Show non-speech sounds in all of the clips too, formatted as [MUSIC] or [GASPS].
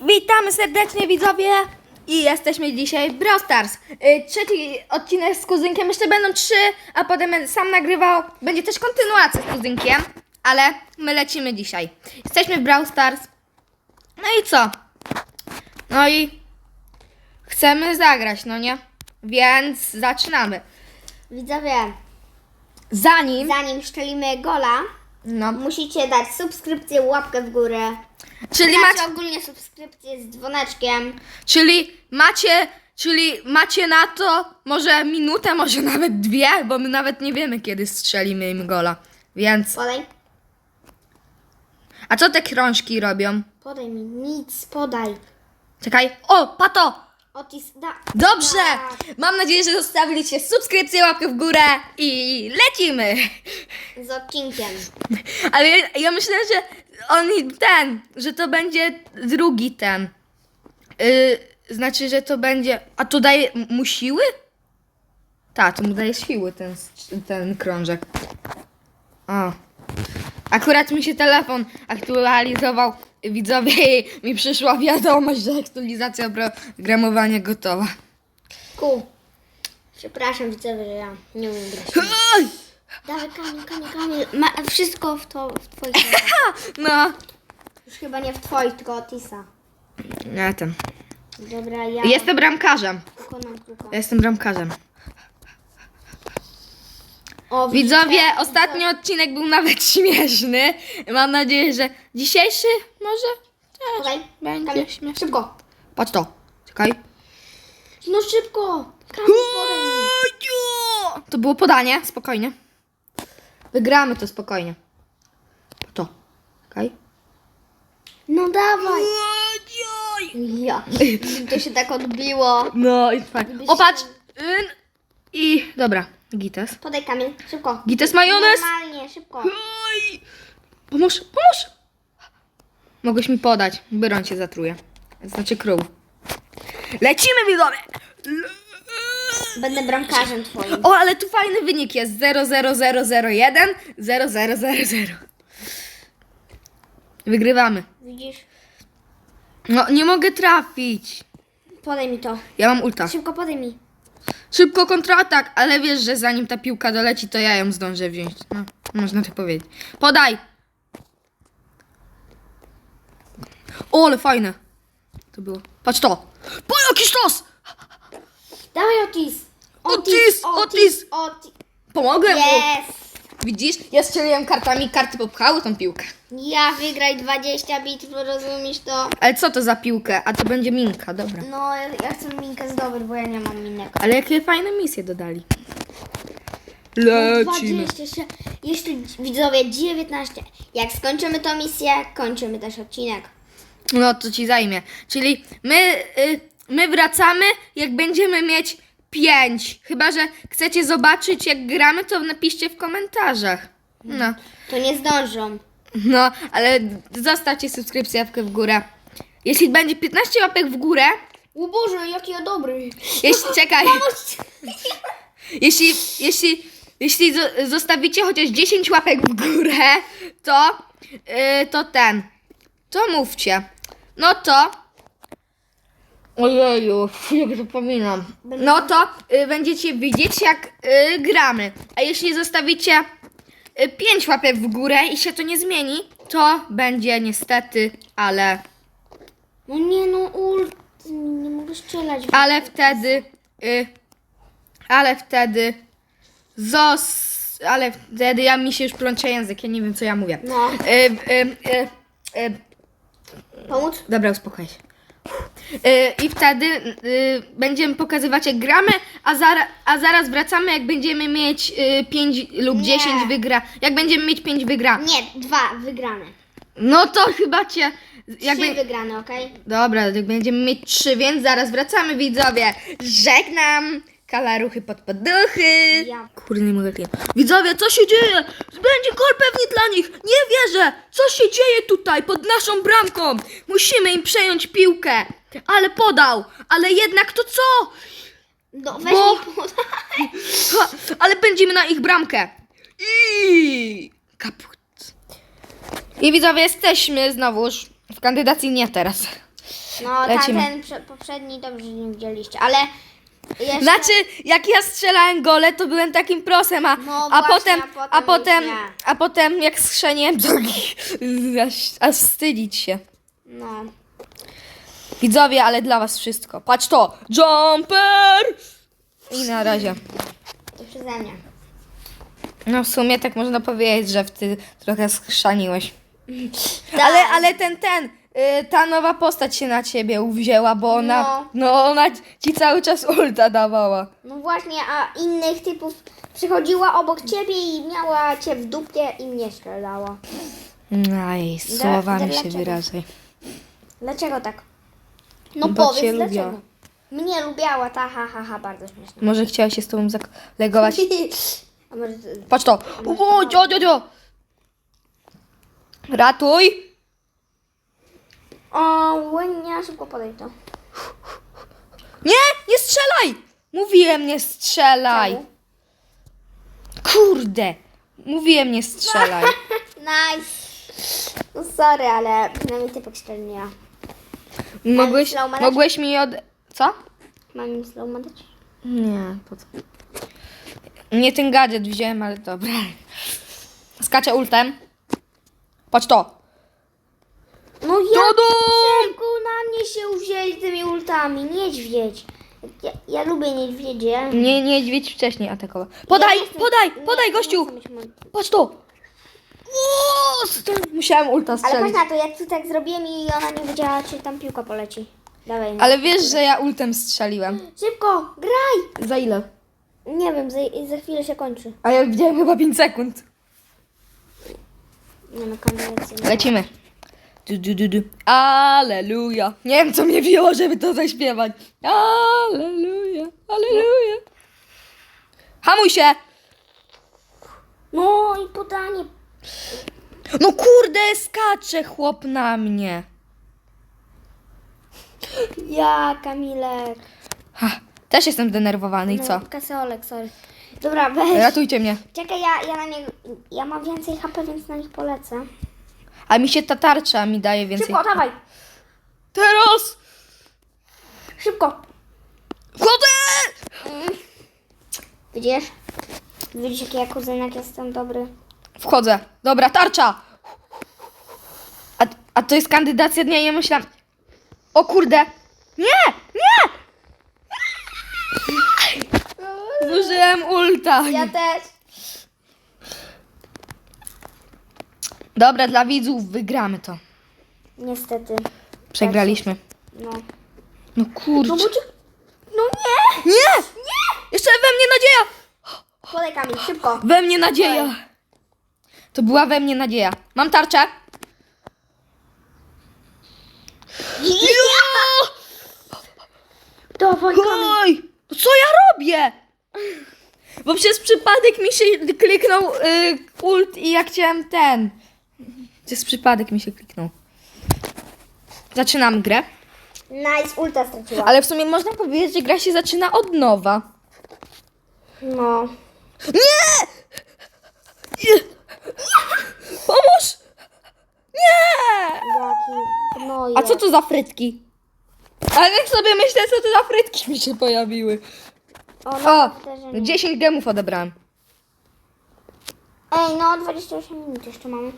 Witamy serdecznie widzowie i jesteśmy dzisiaj w Brawl Stars. Y, Trzeci odcinek z kuzynkiem, jeszcze będą trzy, a potem będę sam nagrywał. Będzie też kontynuacja z kuzynkiem, ale my lecimy dzisiaj. Jesteśmy w Brawl Stars. No i co? No i chcemy zagrać, no nie? Więc zaczynamy. Widzowie, Zanim, zanim szczelimy gola, no, musicie dać subskrypcję, łapkę w górę. Czyli Macie macie, ogólnie subskrypcję z dzwoneczkiem. czyli macie, czyli macie na to może minutę, może [LAUGHS] nawet dwie, bo my nawet nie wiemy kiedy strzelimy im gola. Więc, Podaj. a co te krążki robią? Podaj mi, nic, podaj. Czekaj, o, pato! Otis, da. Dobrze! Mam nadzieję, że zostawiliście subskrypcję, łapkę w górę i lecimy! Z odcinkiem. [LAUGHS] Ale ja, ja myślę, że on ten, że to będzie drugi ten. Yy, znaczy, że to będzie. A to daje mu siły? Tak, to mu daje siły ten, ten krążek. O. Akurat mi się telefon aktualizował. Widzowie, i mi przyszła wiadomość, że aktualizacja programowania gotowa. Ku. Przepraszam widzowie, że ja nie umiem grać. Oj! Dawaj Kamil, Kamil, Kamil. Ma, wszystko w, to, w twoich [LAUGHS] rękach. No. Już chyba nie w twoich, tylko Otisa. Nie, ten. Dobra, ja Jestem bramkarzem. pokonam kruka. Ja jestem bramkarzem. O, Widzowie, widzicie? ostatni odcinek był nawet [LAUGHS] śmieszny. Mam nadzieję, że dzisiejszy może też Podaj. będzie Kamil, śmieszny. szybko. Patrz to. Czekaj. No szybko. Kamil, podaj mi. To było podanie, spokojnie. Wygramy to spokojnie. To. Czekaj. No dawaj. Ja. [LAUGHS] To się tak odbiło. No i fajnie. O, patrz. Yn. I dobra. Gites. Podaj Kamil, szybko. Gites majonez. Normalnie, szybko. Oj. Pomóż, pomóż. Mogłeś mi podać. Byron cię zatruje. Znaczy król. Lecimy widzowie. Będę bramkarzem twoim. O, ale tu fajny wynik jest 00001 0000. Wygrywamy. Widzisz? No, nie mogę trafić. Podaj mi to. Ja mam ulta. Szybko podaj mi. Szybko kontratak, ale wiesz, że zanim ta piłka doleci, to ja ją zdążę wziąć. No, można tak powiedzieć. Podaj! O, ale fajne. To było. Patrz to. Po jaki sztos! Dawaj Otis. Otis, Otis. Otis. Pomogłem mu. Yes. Widzisz? Ja strzeliłem kartami, karty popchały tą piłkę. Ja wygraj 20 bitew, rozumiesz to? Ale co to za piłkę? A to będzie minka, dobra. No, ja, ja chcę minkę zdobyć, bo ja nie mam minek. Ale jakie fajne misje dodali. Lecimy. 20 jeszcze, jeszcze widzowie 19. Jak skończymy tą misję, kończymy też odcinek. No to ci zajmie. Czyli my, y, my wracamy, jak będziemy mieć 5. Chyba, że chcecie zobaczyć, jak gramy, to napiszcie w komentarzach. No, To nie zdążą. no, ale zostawcie subskrypcję, łapkę w górę. Jeśli będzie 15 łapek w górę, O Boże, jaki ja dobry. jeśli, czekaj, jeśli, jeśli, jeśli zo- zostawicie chociaż 10 łapek w górę, to, y, to ten, to mówcie. No to, ojeju, jak zapominam. No to y, będziecie widzieć, jak y, gramy. A jeśli zostawicie y, 5 łapek w górę i się to nie zmieni, to będzie niestety, ale, No nie no, ult. Nie mogę strzelać. ale wtedy, y, ale wtedy, zos, ale wtedy ja mi się już plącze język, ja nie wiem co ja mówię. No. Y, y, y, y, Pomóc? Dobra, uspokoj się. Yy, I wtedy yy, będziemy pokazywać jak gramy, a, zara, a zaraz wracamy jak będziemy mieć yy, 5 lub Nie. 10 wygra. Jak będziemy mieć 5 wygra. Nie, dwa wygrane. No to chyba cię. Trzy Jakby... wygrane, okej? Dobra, jak będziemy mieć 3, więc zaraz wracamy widzowie. Żegnam. Kalaruchy pod poduchy. Ja. Kurde, nie mogę kliknąć. Widzowie, co się dzieje? Będzie gol pewnie dla nich. Nie wierzę. Co się dzieje tutaj pod naszą bramką? Musimy im przejąć piłkę. Ale podał. Ale jednak to co? No, weź Bo- mi podaj. [LAUGHS] Ha, ale będziemy na ich bramkę. I kaput. I widzowie, jesteśmy znowuż w kandydacji nie teraz. No, Lecimy. prze- poprzedni dobrze nie widzieliście, ale jeszcze... Znaczy, jak ja strzelałem gole, to byłem takim prosem, a, No a, właśnie, potem, a potem a potem, nie. a potem jak schrzeniłem, to aż, aż wstydzić się. No. Widzowie, ale dla was wszystko. Patrz to! Jumper! I na razie. To przeze mnie. No w sumie tak można powiedzieć, że ty trochę schrzaniłeś. Tak. Ale, ale ten, ten, y, ta nowa postać się na ciebie uwzięła, bo ona, No. no ona ci cały czas ulta dawała. No właśnie, a innych typów przychodziła obok ciebie i miała cię w dupie i mnie strzelała. Dla- słowami się dlaczego? wyrażaj. Dlaczego tak? No Bo powiedz cię dlaczego. lubiała. Mnie lubiała, ta ha ha ha, bardzo śmieszne. Może chciała się z tobą zakolegować. [LAUGHS] A może... Patrz to! O, cio. Ratuj! O, łynia, szybko podaj to. Nie, nie strzelaj! Mówiłem, nie strzelaj! Czemu? Kurde! Mówiłem, nie strzelaj. [LAUGHS] Nice. No sorry, ale przynajmniej typek strzeliła. Mogłeś, slow ma dać? mogłeś mi od... Co? Mam im slow dać? Nie, po co? Nie ten gadżet wziąłem, ale dobra. Skaczę ultem. Patrz to. Tudum! Synku, na mnie się uwzięli tymi ultami. Niedźwiedź. Ja, ja lubię niedźwiedzie. Nie, niedźwiedź wcześniej atakował. Podaj, podaj, nie- podaj nie gościu! mieć Patrz to. Musiałem ulta Ale patrz strzelić. na to, jak tu tak zrobiłem i ona nie wiedziała, czy tam piłka poleci. Dawaj. no. Ale wiesz, że ja ultem strzeliłem. Szybko, graj! Za ile? Nie wiem, za, za chwilę się kończy. A ja widziałem chyba 5 sekund. Nie no. Lecimy. Du, du, du, du. Aleluja. Nie wiem, co mnie wzięło, żeby to zaśpiewać. Aleluja, aleluja. Hamuj się. No i podanie. No kurde, skacze chłop na mnie. Ja, Kamilek. Ha, też jestem zdenerwowany i co? No, kaseolek, sorry. Dobra, weź. Ratujcie mnie. Czekaj, ja, ja na niego... Ja mam więcej HP, więc na nich polecę. A mi się ta tarcza mi daje więcej. Szybko, dawaj. Teraz! Szybko. Wchodzę! Widzisz? Widzisz, jaki ja kuzynek jestem dobry. Wchodzę. Dobra, tarcza. A, a to jest kandydacja dnia, ja myślałam... O kurde. Nie! Nie! [LAUGHS] Zużyłem ulta. Ja też. Dobra, dla widzów wygramy to. Niestety. Przegraliśmy. No. No kurczę. No bo. No nie! Nie! Nie! Jeszcze we mnie nadzieja! Podaj Kamil, szybko. We mnie nadzieja! To była we mnie nadzieja. Mam tarczę. Dawaj Kamil. Oj! Co ja robię? Bo przez przypadek mi się kliknął y, ult i ja chciałem ten. Przez przypadek mi się kliknął. Zaczynam grę. Nice, ulta straciła. Ale w sumie można powiedzieć, że gra się zaczyna od nowa. No. Nie! Nie! Pomóż! Nie! Jaki. A co to za frytki? Ale jak sobie myślę, co to za frytki mi się pojawiły. O, O, no, powtarzanie. 10 gemów odebrałem. Ej, no 28 minut jeszcze mamy.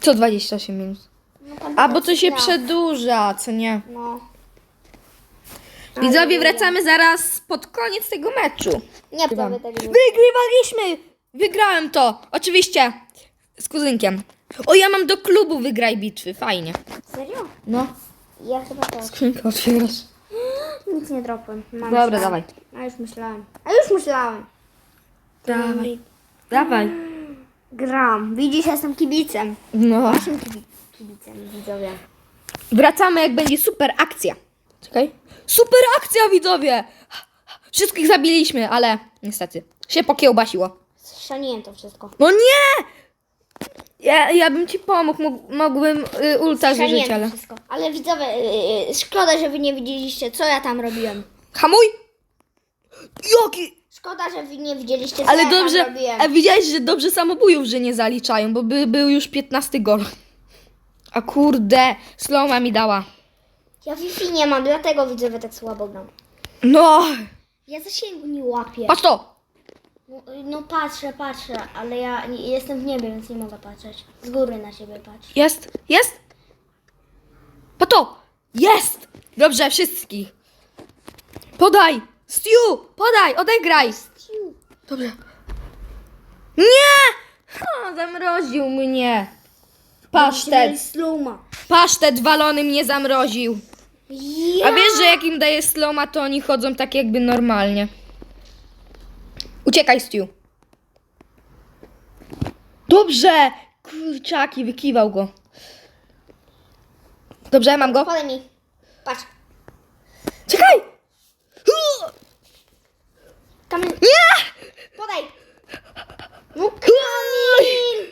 Co 28 minut? No, pan A, bo to się miał. przedłuża, co nie? No. Widzowie, wracamy zaraz pod koniec tego meczu. Nie, tak nie Wygrywaliśmy! Wygrałem to! Oczywiście. Z kuzynkiem. O, ja mam do klubu wygraj bitwy, fajnie. Serio? No. Ja chyba też. Skrzynkę otwierasz. [GASPS] Nic nie dropłem. Mam Dobra, myślałem. dawaj. A już myślałem. A już myślałem. Dawaj. Dawaj. Gram. Widzisz, ja jestem kibicem. No. Jestem kibi- kibicem, widzowie. Wracamy, jak będzie super akcja. Czekaj. Super akcja, widzowie! Wszystkich zabiliśmy, ale niestety się pokiełbasiło. Szaniłem to wszystko. No nie! Ja, ja bym ci pomógł, mógł, mógłbym y, ulta zużyć, to ale... wszystko. Ale widzowie, yy, szkoda, że wy nie widzieliście, co ja tam robiłem. Hamuj! Jaki... Szkoda, że wy nie widzieliście, co Ale ja dobrze, robiłem. a widziałeś, że dobrze samobójów, że nie zaliczają, bo by, był już 15 gol. A kurde, Sloma mi dała. Ja Wi-Fi nie mam, dlatego widzowie tak słabo gram. No! Ja zasięgu nie łapię. Patrz to! No, no patrzę, patrzę, ale ja nie, jestem w niebie, więc nie mogę patrzeć. Z góry na siebie patrzę. Jest! Jest! Patrz to! Jest! Dobrze, wszystkich. Podaj! Stu! Podaj! Odegraj! Ciu. Dobrze. Nie! Ha, zamroził mnie. Pasztet. Pasztet walony mnie zamroził. Ja. A wiesz, że jak im daje sloma, to oni chodzą tak jakby normalnie. Uciekaj, Stu. Dobrze! Kurczaki, wykiwał go. Dobrze, mam go. Podaj mi. Patrz. Czekaj! Kamil, Nie! podaj. No Kamil.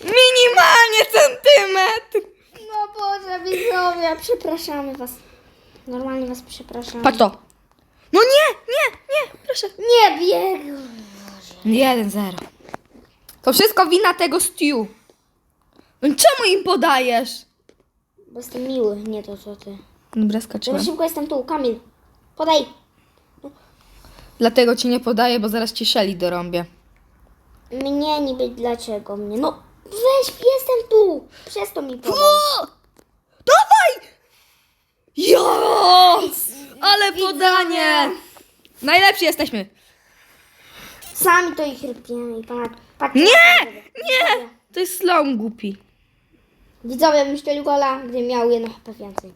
Minimalnie centymetr! No Boże, widzowie, przepraszamy was. Normalnie was przepraszamy. Patrz to. No nie, nie, nie, proszę. Nie bieg. 1-0. To wszystko wina tego Stu. No czemu im podajesz? Bo jestem miły, nie to co ty. Dobra, skoczyłem. szybko jestem tu. Kamil, podaj. Dlatego ci nie podaję, bo zaraz ci szeli dorąbię. Mnie niby dlaczego mnie? No weź, jestem tu. Przez to mi podaj. Dawaj! Jos! Ale podanie! Najlepsi jesteśmy. Sami to ich rypiemy i patrz. patrz Nie! Nie! To jest slow głupi. Widzowie bym szczelił gola, gdy miał jedno HP więcej.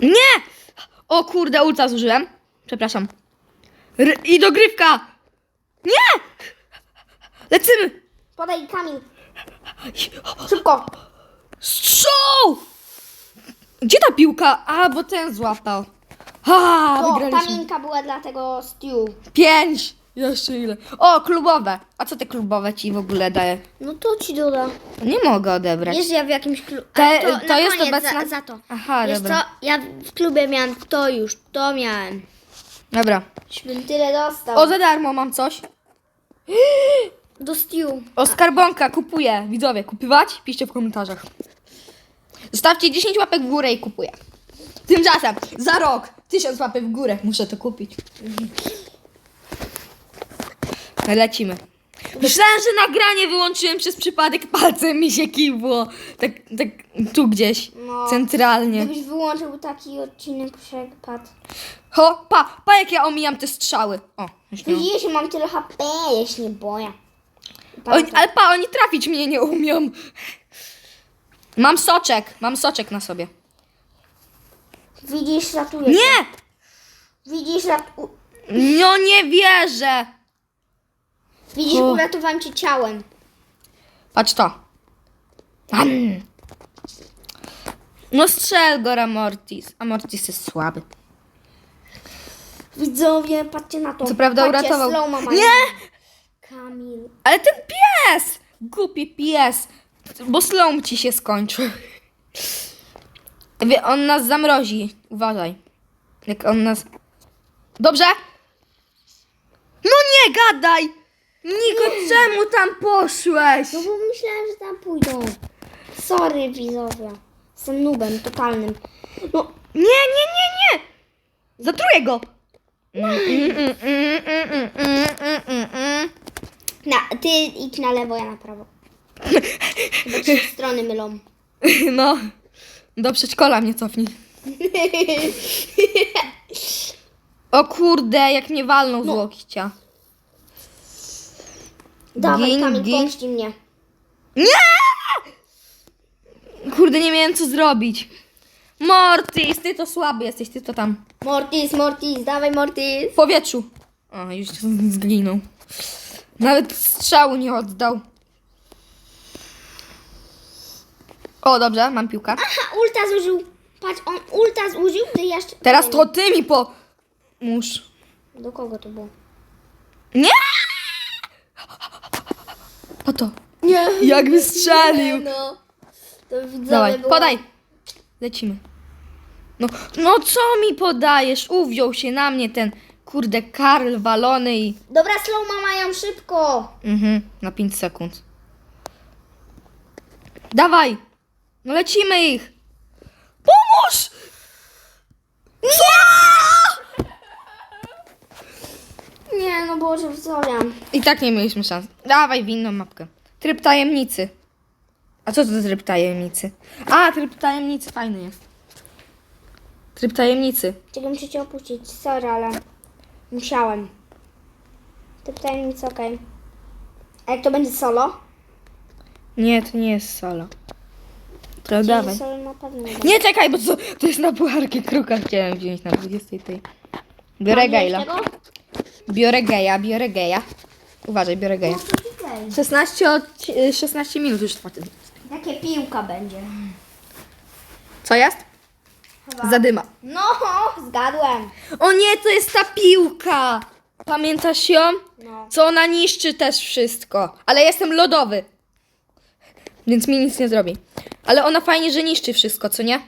Nie! O kurde, ulta zużyłem. Przepraszam. R I dogrywka! Nie! Lecimy! Podaj Kamil. Szybko. Strzał! Gdzie ta piłka? A, bo ten złapał. Ha, To, wygraliśmy. minka była dla tego Stew. Pięć! Jeszcze ile? O, klubowe. A co te klubowe ci w ogóle daje? No to ci doda. Nie mogę odebrać. Wiesz, ja w jakimś klubie. Te- to jest obecna- Za, za to. Aha, Wiesz dobra. co? Ja w klubie miałem to już, to miałem. Dobra. Żebym tyle dostał. O, za darmo mam coś. [GASPS] Do Stew. O, skarbonka, kupuję. Widzowie, kupywać? Piszcie w komentarzach. Zostawcie 10 łapek w górę i kupuję. Tymczasem, za rok, 1000 łapek w górę. Muszę to kupić. [LAUGHS] Lecimy. Myślałem, że nagranie wyłączyłem przez przypadek, [LAUGHS] palcem mi się kiwło. Tak, tak tu gdzieś, No. centralnie. Gdybyś wyłączył taki odcinek przepadł. Ho, pa, pa jak ja omijam te strzały. O. Widzisz, mam tyle HP, ja się nie boję. Oni, ale pa, oni trafić mnie nie umią. Mam soczek, mam soczek na sobie. Widzisz, ratuję. Nie! Widzisz, ratu... No nie wierzę! Widzisz, O. uratowałem cię ciałem. Patrz to. Am. No strzel go, Amortis. Amortis jest słaby. Widzowie, patrzcie na to. Co prawda patrzcie, uratował. slow mama Nie! Kamil. Ale ten pies! Głupi pies. Bo slom ci się skończył. Wie, on nas zamrozi. Uważaj. Jak on nas... Dobrze? No nie gadaj! Niko, czemu tam poszłeś? No bo myślałem, że tam pójdą. Sorry, widzowie. Jestem nubem totalnym. No, Nie, nie, nie, nie! Zatruję go! na, ty idź na lewo, ja na prawo. Bo trzy [LAUGHS] strony mylą. No, do przedszkola mnie cofnij. [LAUGHS] O kurde, jak mnie walnął z No. łokcia. Dawaj, Gin, Kamil, gin. pomści mnie. Kurde, nie miałem co zrobić. Mortis, ty to słaby jesteś, ty to tam Mortis, Mortis, dawaj Mortis. w powietrzu. O, już zginął. Nawet strzału nie oddał. O, dobrze, mam piłkę. Aha, ulta zużył. Patrz, on ulta zużył, gdy jeszcze... Teraz to ty mi pomóż. Do kogo to było? Nie! O to. Nie. Jak wystrzelił. No. To widzowie Dawaj, było... podaj. Lecimy. No, no co mi podajesz? Uwziął się na mnie ten kurde Karl walony i... Dobra, slow mama ją szybko. Mhm, na 5 sekund. Dawaj! No lecimy ich! Pomóż! Nie, no Boże, wzoriam. I tak nie mieliśmy szans. Dawaj w inną mapkę. Tryb tajemnicy. A co to tryb tajemnicy? A, tryb tajemnicy fajny jest. Tryb tajemnicy. Czego muszę cię opuścić? Sorry, ale musiałem. Typ tajemnicy, okej. A jak to będzie solo? Nie, to nie jest solo. To dawaj. Solo na pewno nie będzie. Nie, czekaj, bo to, to jest na pucharki kruka chciałem wziąć na 20 tej. Mam go? Biorę geja, biorę geja. Uważaj, biorę geja. No, to okej. 16, od, 16 minut już trwa ten. Jakie piłka będzie? Co jest? Chyba. Zadyma. No, zgadłem. O nie, to jest ta piłka! Pamiętasz ją? No. Co ona niszczy też wszystko. Ale jestem lodowy. Więc mi nic nie zrobi. Ale ona fajnie, że niszczy wszystko, co nie?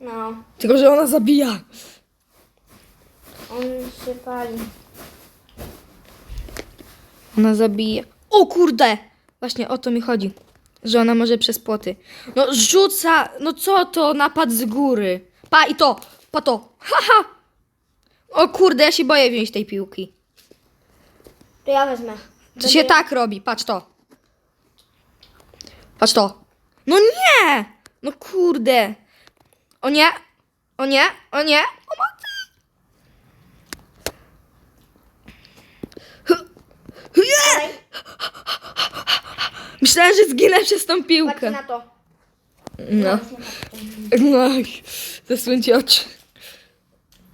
No, Tylko, że ona zabija. on się pali. Ona zabija. O kurde! Właśnie o to mi chodzi. Że ona może przez płoty. No rzuca. No co to? Napad z góry. Pa i to. Pa to. Haha! O kurde, ja się boję wziąć tej piłki. To ja wezmę. To się tak robi, patrz to. Patrz to. No nie! No kurde. O nie, o nie, o nie. Pomocy! Nie! Myślałem, że zginę przez tą patrz piłkę. na to. No. No, zasłońcie oczy.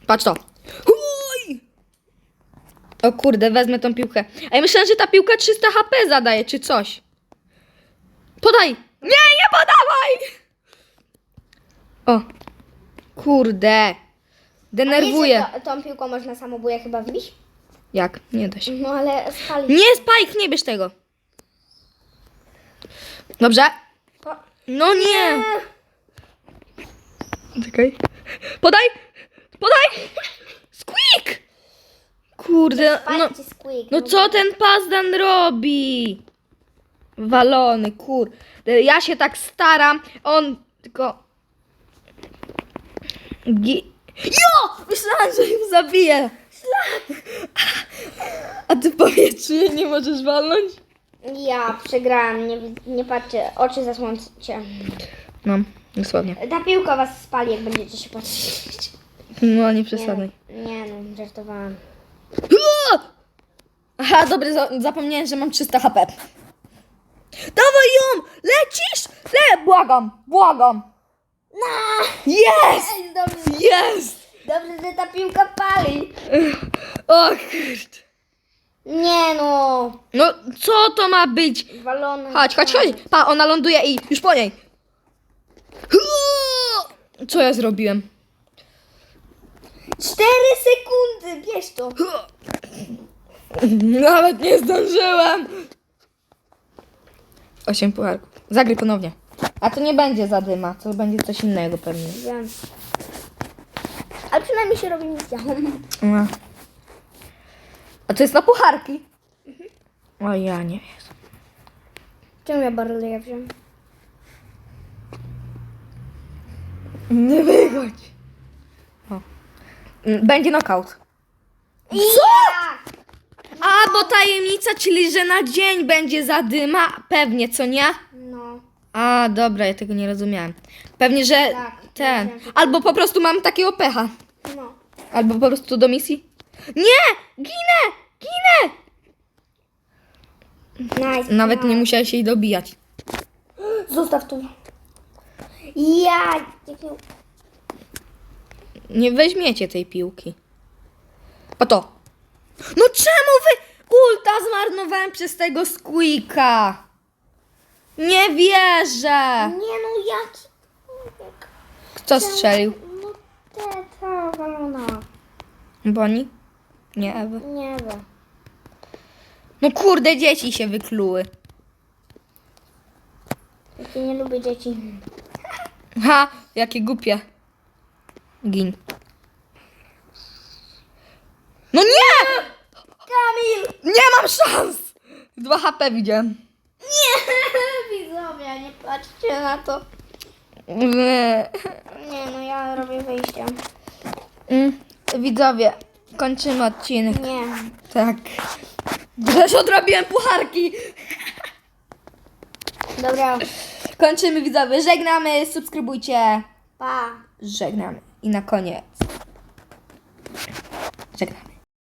Patrz to. Huj! O kurde, wezmę tą piłkę. A ja myślałem, że ta piłka 300 HP zadaje, czy coś. Podaj! Nie, nie podawaj! O, kurde. Denerwuje. wiecie, to, tą piłką można samobója chyba wbić? Jak? Nie da się. No ale spali. Nie, Spike, nie bierz tego. Dobrze? Po- No nie. Czekaj. Podaj! Podaj! Squeak! Kurde, no, Spali ci squeak. no co ten pazdan robi? Walony, kur. Ja się tak staram, on tylko... Gi... Jo! Myślałam, że ją zabiję. A ty powiedz, czy jej nie możesz walnąć? Ja przegrałam, nie, nie patrzę, oczy zasłoncie. No, dosłownie. Ta piłka was spali, jak będziecie się patrzeć. No, nie Nie, przesadzaj. nie no, żartowałam. Aha, dobry, za- zapomniałem, że mam 300 HP. Dawaj ją! Lecisz? Le, błagam, błagam. No! Jest! Dobrze, Jest! Dobrze, że ta piłka pali. O kurde. Nie no, No, co to ma być? walony. Chodź, chodź, chodź. Pa, ona ląduje i już po niej. Co ja zrobiłem? Cztery sekundy, bierz to. Nawet nie zdążyłem. Osiem pucharków. Zagraj ponownie. A to nie będzie zadyma, to będzie coś innego pewnie. Wiem. Ale przynajmniej się robi misja. No. A to jest na pucharki. O ja nie wiem. Czemu ja Barleya wziąłem? Nie wychodź. O. Mm, Będzie knockout. Co? A, bo tajemnica, czyli że na dzień będzie zadyma. Pewnie, co nie? No. A, dobra, ja tego nie rozumiałem. Pewnie, że Tak, ten. Albo po prostu mam takiego pecha. Albo po prostu do misji. Nie! Ginę! Ginę! Nice. Nawet nie musiałeś jej dobijać. Zostaw to. Ja. Nie weźmiecie tej piłki. O to. No czemu wy ulta zmarnowałem przez tego squeaka? Nie wierzę. Nie no, jaki. Kto strzelił? No teta walona. Boni? Nie, Ewa. Nie wiem. No kurde, dzieci się wykluły. Ja nie lubię dzieci. Ha, jakie głupie. Gin. No nie! Kamil! Nie mam szans! 2 HP widziałem. Nie! [LAUGHS] Widzowie, nie patrzcie na to. Nie. No ja robię wyjście. Mm, Widzowie, kończymy odcinek. Nie. Tak. Też odrobiłem pucharki. Dobra, Kończymy widzowie. Żegnamy, subskrybujcie. pa. Żegnamy. I na koniec. Żegnamy.